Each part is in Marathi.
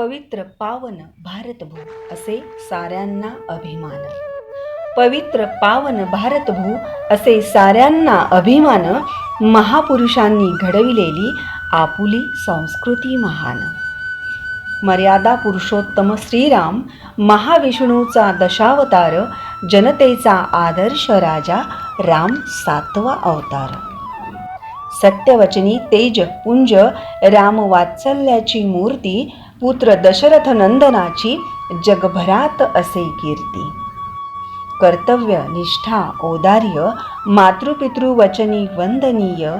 पवित्र पावन भारतभू असे साऱ्यांना अभिमान. पवित्र पावन भारतभू असे साऱ्यांना अभिमान महापुरुषांनी घडविलेली आपुली संस्कृती महान. मर्यादा पुरुषोत्तम श्रीराम महाविष्णूचा दशावतार जनतेचा आदर्श राजा राम सातवा अवतार. सत्यवचनी तेज पुंज राम वात्सल्याची मूर्ती पुत्र दशरथ नंदनाची जगभरात असे कीर्ती. कर्तव्य निष्ठा औदार्य मातृपितृवचनी वंदनीय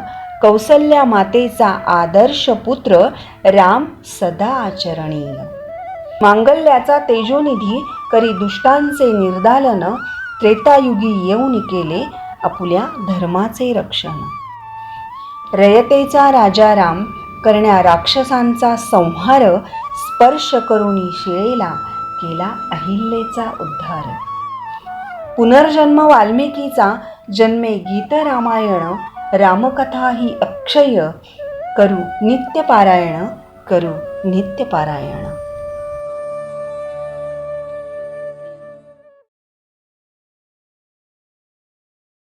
कौसल्या मातेचा आदर्श पुत्र राम सदा आचरणीय मांगल्याचा तेजोनिधी करी दुष्टांचे निर्दालन त्रेतायुगी येऊन केले आपल्या धर्माचे रक्षण. रयतेचा राजा राम करण्या राक्षसांचा संहार स्पर्श करुणी शिळेला केला अहिल्येचा उद्धार. पुनर्जन्म वाल्मिकीचा जन्मे गीत रामायण रामकथा ही अक्षय करू नित्यपारायण करू नित्यपारायण.